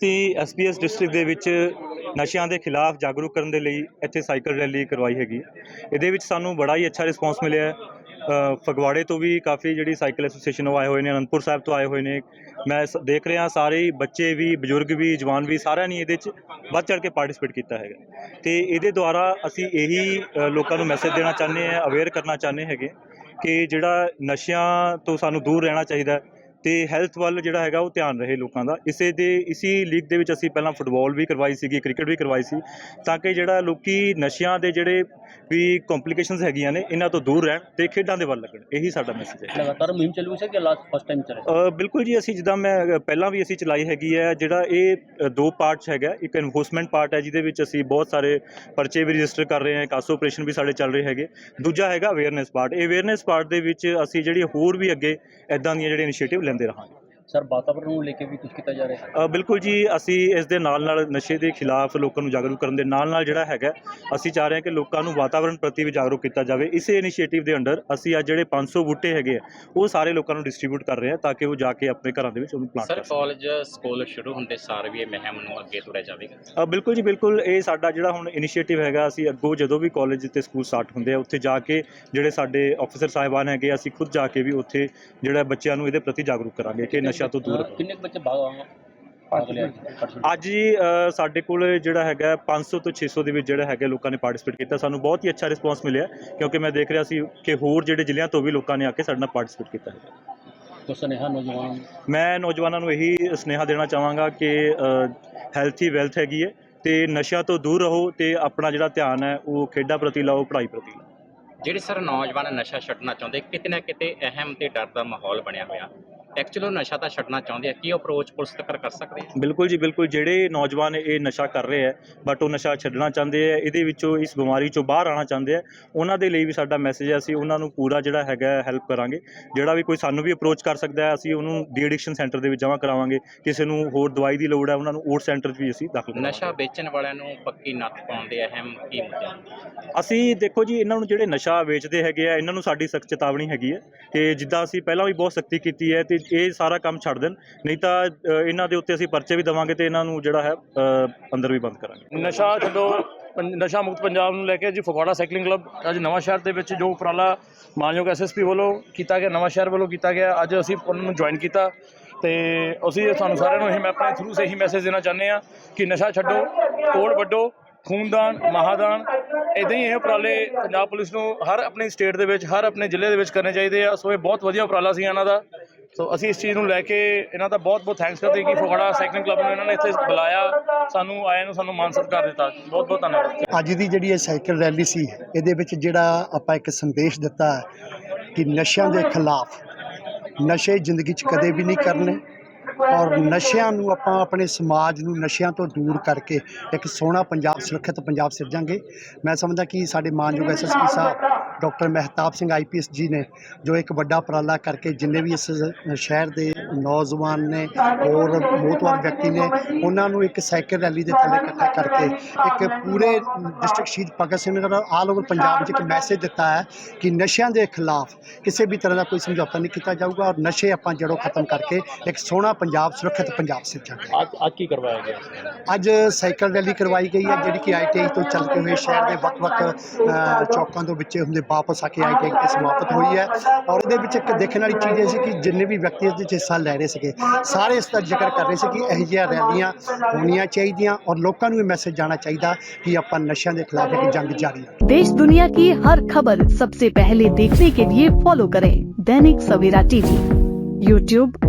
ਅਸੀਂ SPS district ਦੇ ਵਿੱਚ ਨਸ਼ਿਆਂ ਦੇ ਖਿਲਾਫ ਜਾਗਰੂਕ ਕਰਨ ਦੇ ਲਈ ਇੱਥੇ ਸਾਈਕਲ ਰੈਲੀ ਕਰਵਾਈ ਹੈਗੀ। ਇਹਦੇ ਵਿੱਚ ਸਾਨੂੰ ਬੜਾ ਹੀ ਅੱਛਾ ਰਿਸਪਾਂਸ ਮਿਲਿਆ ਹੈ। ਫਗਵਾੜੇ ਤੋਂ ਵੀ ਕਾਫੀ ਜਿਹੜੀ ਸਾਈਕਲ ਐਸੋਸੀਏਸ਼ਨ ਉਹ ਆਏ ਹੋਏ ਨੇ, ਅਨੰਦਪੁਰ ਸਾਹਿਬ ਤੋਂ ਆਏ ਹੋਏ ਨੇ। ਮੈਂ ਸ- ਦੇਖ ਰਿਹਾ ਸਾਰੇ ਬੱਚੇ ਵੀ, ਬਜ਼ੁਰਗ ਵੀ, ਜਵਾਨ ਵੀ ਸਾਰਿਆਂ ਨੇ ਇਹਦੇ 'ਚ ਵੱਧ ਚੜ੍ਹ ਕੇ ਪਾਰਟਿਸਿਪੇਟ ਕੀਤਾ ਹੈਗਾ। ਤੇ ਇਹਦੇ ਦੁਆਰਾ ਅਸੀਂ ਇਹੀ ਲੋਕਾਂ ਨੂੰ ਮੈਸੇਜ ਦੇਣਾ ਚਾਹੁੰਦੇ ਹਾਂ ਅਵੇਅਰ ਕਰਨਾ ਚਾਹੁੰਦੇ ਹੈਗੇ ਕਿ ਜਿਹੜਾ ਨਸ਼ਿਆਂ ਤੋਂ ਸਾਨੂੰ ਦੂਰ ਰਹਿਣਾ ਚਾਹੀਦਾ ਹੈ ਤੇ ਹੈਲਥ ਵੱਲ ਜਿਹੜਾ ਹੈਗਾ ਉਹ ਧਿਆਨ ਰਹੇ ਲੋਕਾਂ ਦਾ। ਇਸੇ ਦੇ ਇਸੀ ਲੀਗ ਦੇ ਵਿੱਚ ਅਸੀਂ ਪਹਿਲਾਂ ਫੁੱਟਬਾਲ ਵੀ ਕਰਵਾਈ ਸੀਗੀ ਕ੍ਰਿਕਟ ਵੀ ਕਰਵਾਈ ਸੀ ਤਾਂ ਕਿ ਜਿਹੜਾ ਲੋਕੀ ਨਸ਼ਿਆਂ ਦੇ ਜਿਹੜੇ ਵੀ ਕੰਪਲਿਕੇਸ਼ਨਸ ਹੈਗੀਆਂ ਨੇ ਇਹਨਾਂ ਤੋਂ ਦੂਰ ਰਹਿਣ ਤੇ ਖੇਡਾਂ ਦੇ ਵੱਲ ਲੱਗਣ। ਇਹੀ ਸਾਡਾ ਮੈਸੇਜ ਹੈ। ਲਗਾਤਾਰ ਮੁਹਿੰਮ ਚੱਲੂ ਸੀ ਕਿ ਲਾਸਟ ਫਸਟ ਟਾਈਮ ਚੱਲੇ ਬਿਲਕੁਲ ਜੀ ਅਸੀਂ ਜਿੱਦਾਂ ਮੈਂ ਪਹਿਲਾਂ ਵੀ ਅਸੀਂ ਚਲਾਈ ਹੈਗੀ ਹੈ ਜਿਹੜਾ ਇਹ ਦੋ ਪਾਰਟਸ ਹੈਗਾ। ਇੱਕ ਐਨਫੋਰਸਮੈਂਟ ਪਾਰਟ ਹੈ ਜਿਹਦੇ ਵਿੱਚ ਅਸੀਂ ਬਹੁਤ ਸਾਰੇ ਪਰਚੇ ਵੀ ਰਜਿਸਟਰ ਕਰ ਰਹੇ ਹਾਂ ਕਾਸੋ ਆਪਰੇਸ਼ਨ ਵੀ ਸਾਡੇ ਚੱਲ ਰਹੇ ਹੈਗੇ। ਦੂਜਾ ਹੈਗਾ ਅਵੇਅਰਨੈਸ ਪਾਰਟ ਇਹ ਅਵੇਅਰਨੈਸ ਪਾਰਟ ਦੇ ਵਿੱਚ ਅਸੀਂ ਜਿਹੜੀ ਹੋਰ ਵੀ ਅੱਗੇ ਐਦਾਂ ਦੀਆਂ ਜਿਹੜੇ ਇਨੀਸ਼ੀਏਟਿਵ ਲੈਂਦੇ ਰਹਾਂਗੇ। ਸਰ ਵਾਤਾਵਰਣ ਨੂੰ ਲੈ ਕੇ ਵੀ ਕੁਝ ਕੀਤਾ ਜਾ ਰਿਹਾ ਹੈ? ਬਿਲਕੁਲ ਜੀ ਅਸੀਂ ਇਸ ਦੇ ਨਾਲ ਨਾਲ ਨਸ਼ੇ ਦੇ ਖਿਲਾਫ ਲੋਕਾਂ ਨੂੰ ਜਾਗਰੂਕ ਕਰਨ ਦੇ ਨਾਲ ਨਾਲ ਜਿਹੜਾ ਹੈਗਾ ਅਸੀਂ ਚਾਹ ਰਹੇ ਹਾਂ ਕਿ ਲੋਕਾਂ ਨੂੰ ਵਾਤਾਵਰਣ ਪ੍ਰਤੀ ਵੀ ਜਾਗਰੂਕ ਕੀਤਾ ਜਾਵੇ। ਇਸੇ ਇਨੀਸ਼ੀਏਟਿਵ ਦੇ ਅੰਡਰ ਅਸੀਂ ਅੱਜ ਜਿਹੜੇ 500 ਬੂਟੇ ਹੈਗੇ ਆ ਉਹ ਸਾਰੇ ਲੋਕਾਂ ਨੂੰ ਡਿਸਟ੍ਰੀਬਿਊਟ ਕਰ ਰਹੇ ਹਾਂ ਤਾਂ ਕਿ ਉਹ ਜਾ ਕੇ ਆਪਣੇ ਘਰਾਂ ਦੇ ਵਿੱਚ ਉਹਨੂੰ ਪਲਾਂਟ ਸਰ ਕਰ ਸਕਣ। ਕਾਲਜ ਸਕੂਲ ਸ਼ੁਰੂ ਹੁੰਦੇ ਸਾਰ ਵੀ ਇਹ ਮੁਹਿੰਮ ਨੂੰ ਅੱਗੇ ਤੁਰਿਆ ਜਾਵੇਗਾ? ਬਿਲਕੁਲ ਜੀ ਬਿਲਕੁਲ ਇਹ ਸਾਡਾ ਜਿਹੜਾ ਹੁਣ ਇਨੀਸ਼ੀਏਟਿਵ ਹੈਗਾ ਅਸੀਂ ਅੱਗੋਂ ਜਦੋਂ ਵੀ ਕਾਲਜ ਤੇ ਸਕੂਲ ਸਟਾਰਟ ਹੁੰਦੇ ਆ ਉੱਥੇ ਜਾ ਕੇ ਜਿਹੜੇ ਸਾਡੇ ਆਫੀਸਰ ਸਾਹਿਬਾਨ ਹੈਗੇ ਅਸੀਂ ਖੁਦ ਜਾ ਕੇ ਵੀ ਉੱਥੇ ਜਿਹੜਾ ਬੱਚਿਆਂ ਨੂੰ ਇਹਦੇ ਪ੍ਰਤੀ ਜਾਗਰੂਕ ਕਰਾਂਗੇ ਕਿ ਨਸ਼ਾ ਤੋਂ ਦੂਰ ਰਹੋ। ਕਿੰਨੇ ਕੁ ਬੱਚੇ ਭਾਗ ਭਾਗ ਲਿਆ ਜੀ? ਅੱਜ ਜੀ ਅ, ਸਾਡੇ ਕੋਲ ਜਿਹੜਾ ਹੈਗਾ 500 ਤੋਂ 600 ਦੇ ਵਿੱਚ ਜਿਹੜਾ ਹੈਗਾ ਲੋਕਾਂ ਨੇ ਪਾਰਟਿਸਿਪੇਟ ਕੀਤਾ। ਸਾਨੂੰ ਬਹੁਤ ਹੀ ਅੱਛਾ ਰਿਸਪਾਂਸ ਮਿਲਿਆ ਕਿਉਂਕਿ ਮੈਂ ਦੇਖ ਰਿਹਾ ਸੀ ਕਿ ਹੋਰ ਜਿਹੜੇ ਜ਼ਿਲ੍ਹਿਆਂ ਤੋਂ ਵੀ ਲੋਕਾਂ ਨੇ ਆ ਕੇ ਸਾਡੇ ਨਾਲ ਪਾਰਟਿਸਿਪੇਟ ਕੀਤਾ ਹੈ। ਤੋ ਸੁਨੇਹਾ ਨੌਜਵਾਨ ਮੈਂ ਨੌਜਵਾਨਾਂ ਨੂੰ ਇਹੀ ਸੁਨੇਹਾ ਦੇਣਾ ਚਾਹਾਂਗਾ ਕਿ ਹੈਲਥੀ ਵੈਲਥ ਹੈਗੀ ਹੈ ਤੇ ਨਸ਼ਿਆਂ ਤੋਂ ਦੂਰ ਰਹੋ ਤੇ ਆਪਣਾ ਜਿਹੜਾ ਧਿਆਨ ਹੈ ਉਹ ਖੇਡਾਂ ਪ੍ਰਤੀ ਲਾਓ ਪੜ੍ਹਾਈ ਪ੍ਰਤੀ ਲਾਓ। ਜਿਹੜੇ ਸਰ ਨੌਜਵਾਨ ਨਸ਼ਾ ਛੱਡਣਾ ਚਾਹੁੰਦੇ ਕਿਤੇ ਨਾ ਕਿਤੇ ਅਹਿਮ ਤੇ ਡਰ ਦਾ ਮਾਹੌਲ ਬਣਿਆ ਹੋਇਆ। ਐਕਚੁਅਲੀ ਉਹ ਨਸ਼ਾ ਤਾਂ ਛੱਡਣਾ ਚਾਹੁੰਦੇ ਆ ਕੀ ਅਪਰੋਚ ਪੁਲਿਸ ਤੱਕ ਕਰ ਸਕਦੇ ਆ? ਬਿਲਕੁਲ ਜੀ ਬਿਲਕੁਲ। ਜਿਹੜੇ ਨੌਜਵਾਨ ਇਹ ਨਸ਼ਾ ਕਰ ਰਹੇ ਹੈ ਬਟ ਉਹ ਨਸ਼ਾ ਛੱਡਣਾ ਚਾਹੁੰਦੇ ਆ ਇਹਦੇ ਵਿੱਚੋਂ ਇਸ ਬਿਮਾਰੀ ਚੋਂ ਬਾਹਰ ਆਉਣਾ ਚਾਹੁੰਦੇ ਆ ਉਹਨਾਂ ਦੇ ਲਈ ਵੀ ਸਾਡਾ ਮੈਸੇਜ ਹੈ ਅਸੀਂ ਉਹਨਾਂ ਨੂੰ ਪੂਰਾ ਜਿਹੜਾ ਹੈਗਾ ਹੈਲਪ ਕਰਾਂਗੇ। ਜਿਹੜਾ ਵੀ ਕੋਈ ਸਾਨੂੰ ਵੀ ਅਪਰੋਚ ਕਰ ਸਕਦਾ ਹੈ ਅਸੀਂ ਉਹਨੂੰ ਡੀ ਐਡਿਕਸ਼ਨ ਸੈਂਟਰ ਦੇ ਵਿੱਚ ਜਮ੍ਹਾਂ ਕਰਾਵਾਂਗੇ। ਕਿਸੇ ਨੂੰ ਹੋਰ ਦਵਾਈ ਦੀ ਲੋੜ ਹੈ ਉਹਨਾਂ ਨੂੰ ਓਟ ਸੈਂਟਰ 'ਚ ਵੀ ਅਸੀਂ ਦਾਖਲ ਕਰਾਂਗੇ ਨਸ਼ਾ ਵੇਚਣ ਵਾਲਿਆਂ ਨੂੰ ਪੱਕੀ ਨੱਥ ਪਾਉਣ ਦੇ ਅਹਿਮ ਕੀ ਅਸੀਂ ਦੇਖੋ ਜੀ ਇਹਨਾਂ ਨੂੰ ਜਿਹੜੇ ਨਸ਼ਾ ਵੇਚਦੇ ਹੈਗੇ ਆ ਇਹਨਾਂ ਨੂੰ ਸਾਡੀ ਸਖਤ ਚੇਤਾਵਨੀ ਹੈਗੀ ਹੈ ਕਿ ਜਿੱਦਾਂ ਅਸੀਂ ਪਹਿਲਾਂ ਵੀ ਬਹੁਤ ਸਖਤੀ ਕੀਤੀ ਹੈ ਤੇ ਇਹ ਸਾਰਾ ਕੰਮ ਛੱਡ ਦੇਣ, ਨਹੀਂ ਤਾਂ ਇਹਨਾਂ ਦੇ ਉੱਤੇ ਅਸੀਂ ਪਰਚੇ ਵੀ ਦੇਵਾਂਗੇ ਤੇ ਇਹਨਾਂ ਨੂੰ ਜਿਹੜਾ ਹੈ ਅੰਦਰ ਵੀ ਬੰਦ ਕਰਾਂਗੇ। ਨਸ਼ਾ ਛੱਡੋ, ਪੰ- ਨਸ਼ਾ ਮੁਕਤ ਪੰਜਾਬ ਨੂੰ ਲੈ ਕੇ ਜੀ ਫਗਵਾੜਾ ਸਾਈਕਲਿੰਗ ਕਲੱਬ ਅੱਜ ਨਵਾਂ ਸ਼ਹਿਰ ਦੇ ਵਿੱਚ ਜੋ ਉਪਰਾਲਾ ਮਾਨਯੋਗ ਐਸਐਸਪੀ ਵੱਲੋਂ ਕੀਤਾ ਗਿਆ, ਨਵਾਂ ਸ਼ਹਿਰ ਵੱਲੋਂ ਕੀਤਾ ਗਿਆ, ਅੱਜ ਅਸੀਂ ਉਹਨਾਂ ਨੂੰ ਜੁਆਇਨ ਕੀਤਾ। ਤੇ ਅਸੀਂ ਤੁਹਾਨੂੰ ਸਾਰਿਆਂ ਨੂੰ ਇਹ, ਮੈਂ ਆਪਣੇ ਥਰੂ ਸੇ ਹੀ ਮੈਸੇਜ ਦੇਣਾ ਚਾਹੁੰਦੇ ਆ ਕਿ ਨਸ਼ਾ ਛੱਡੋ, ਕੋਲ ਵੱਡੋ ਖੂਨਦਾਨ, ਮਹਾਦਾਨ ਇਦਾਂ ਹੀ ਇਹ ਉਪਰਾਲੇ ਪੰਜਾਬ ਪੁਲਿਸ ਨੂੰ ਹਰ ਆਪਣੀ ਸਟੇਟ ਦੇ ਵਿੱਚ, ਹਰ ਆਪਣੇ ਜ਼ਿਲ੍ਹੇ ਦੇ ਵਿੱਚ ਕਰਨੇ ਚਾਹੀਦੇ ਆ। ਸੋ ਇਹ ਬਹੁਤ ਵਧੀਆ ਉਪਰਾਲਾ ਸੀ ਇਹਨਾਂ ਦਾ। ਸੋ ਅਸੀਂ ਇਸ ਚੀਜ਼ ਨੂੰ ਲੈ ਕੇ ਇਹਨਾਂ ਦਾ ਬਹੁਤ ਬਹੁਤ ਥੈਂਕਸ ਕਰਦੇ ਕਿ ਫਗਵਾੜਾ ਸਾਈਕਲਿੰਗ ਕਲੱਬ ਨੂੰ ਇਹਨਾਂ ਨੇ ਇੱਥੇ ਬੁਲਾਇਆ। ਸਾਨੂੰ ਆਇਆਂ ਨੂੰ ਸਾਨੂੰ ਮਾਨ ਸਤਿਕਾਰ ਦਿੱਤਾ। ਬਹੁਤ ਬਹੁਤ ਧੰਨਵਾਦ। ਅੱਜ ਦੀ ਜਿਹੜੀ ਇਹ ਸਾਈਕਲ ਰੈਲੀ ਸੀ, ਇਹਦੇ ਵਿੱਚ ਜਿਹੜਾ ਆਪਾਂ ਇੱਕ ਸੰਦੇਸ਼ ਦਿੱਤਾ ਕਿ ਨਸ਼ਿਆਂ ਦੇ ਖਿਲਾਫ ਨਸ਼ੇ ਜ਼ਿੰਦਗੀ 'ਚ ਕਦੇ ਵੀ ਨਹੀਂ ਕਰਨੇ। ਔਰ ਨਸ਼ਿਆਂ ਨੂੰ ਆਪਾਂ ਆਪਣੇ ਸਮਾਜ ਨੂੰ ਨਸ਼ਿਆਂ ਤੋਂ ਦੂਰ ਕਰਕੇ ਇੱਕ ਸੋਹਣਾ ਪੰਜਾਬ ਸੁਰੱਖਿਅਤ ਪੰਜਾਬ ਸਿਰਜਾਂਗੇ। ਮੈਂ ਸਮਝਦਾ ਕਿ ਸਾਡੇ ਮਾਨਯੋਗ SSP sahib doctor Mehtab Singh IPS ji ਨੇ ਜੋ ਇੱਕ ਵੱਡਾ ਉਪਰਾਲਾ ਕਰਕੇ ਜਿੰਨੇ ਵੀ ਇਸ ਸ਼ਹਿਰ ਦੇ ਨੌਜਵਾਨ ਨੇ ਹੋਰ ਮੋਤਵਾਰ ਵਿਅਕਤੀ ਨੇ ਉਹਨਾਂ ਨੂੰ ਇੱਕ ਸਾਈਕਲ ਰੈਲੀ ਦੇ ਥੱਲੇ ਇਕੱਠਾ ਕਰਕੇ ਇੱਕ ਪੂਰੇ district Shaheed Bhagat Singh Nagar all over Punjab ਵਿੱਚ ਇੱਕ ਮੈਸੇਜ ਦਿੱਤਾ ਹੈ ਕਿ ਨਸ਼ਿਆਂ ਦੇ ਖਿਲਾਫ ਕਿਸੇ ਵੀ ਤਰ੍ਹਾਂ ਦਾ ਕੋਈ ਸਮਝੌਤਾ ਨਹੀਂ ਕੀਤਾ ਜਾਊਗਾ ਔਰ ਨਸ਼ੇ ਆਪਾਂ ਜੜੋਂ ਖਤਮ ਕਰਕੇ ਇੱਕ ਸੋਹਣਾ ਪੰਜਾਬ ਸੁਰੱਖਿਅਤ ਪੰਜਾਬ ਸਿਰਜਾਂਗੇ ਅੱਜ ਅੱਜ ਕੀ ਕਰਵਾਇਆ ਗਿਆ ਅੱਜ ਸਾਈਕਲ ਰੈਲੀ ਕਰਵਾਈ ਗਈ ਹੈ ਜਿਹੜੀ ਕਿ ਆਈਟੀਆਈ ਤੋਂ ਚੱਲਦੇ ਹੋਏ ਸ਼ਹਿਰ ਦੇ ਵੱਖ-ਵੱਖ ਅ, ਚੌਕਾਂ ਤੋਂ ਵਿੱਚੇ ਹੁੰਦੇ ਵਾਪਸ ਆ ਕੇ ਆਈਟੀਆਈ ਤੇ ਸਮਾਪਤ ਹੋਈ ਹੈ ਔਰ ਇਹਦੇ ਵਿੱਚ ਇੱਕ ਦੇਖਣ ਵਾਲੀ ਚੀਜ਼ ਇਹ ਸੀ ਕਿ ਜਿੰਨੇ ਵੀ ਵਿਅਕਤੀ ਇਸ ਵਿੱਚ ਹਿੱਸਾ ਲੈ ਰਹੇ ਸੀਗੇ ਸਾਰੇ ਇਸ ਦਾ ਜ਼ਿਕਰ ਕਰ ਰਹੇ ਸੀ ਕਿ ਇਹੋ ਜਿਹੀਆਂ ਰੈਲੀਆਂ ਹੋਣੀਆਂ ਚਾਹੀਦੀਆਂ ਔਰ ਲੋਕਾਂ ਨੂੰ ਇਹ ਮੈਸੇਜ ਜਾਣਾ ਚਾਹੀਦਾ ਕਿ ਆਪਾਂ ਨਸ਼ਿਆਂ ਦੇ ਖਿਲਾਫ ਇੱਕ ਜੰਗ ਜਾਰੀ ਰੱਖੀਏ देश दुनिया की हर खबर सबसे पहले देखने के लिए फॉलो करें दैनिक सवेरा टीवी यूट्यूब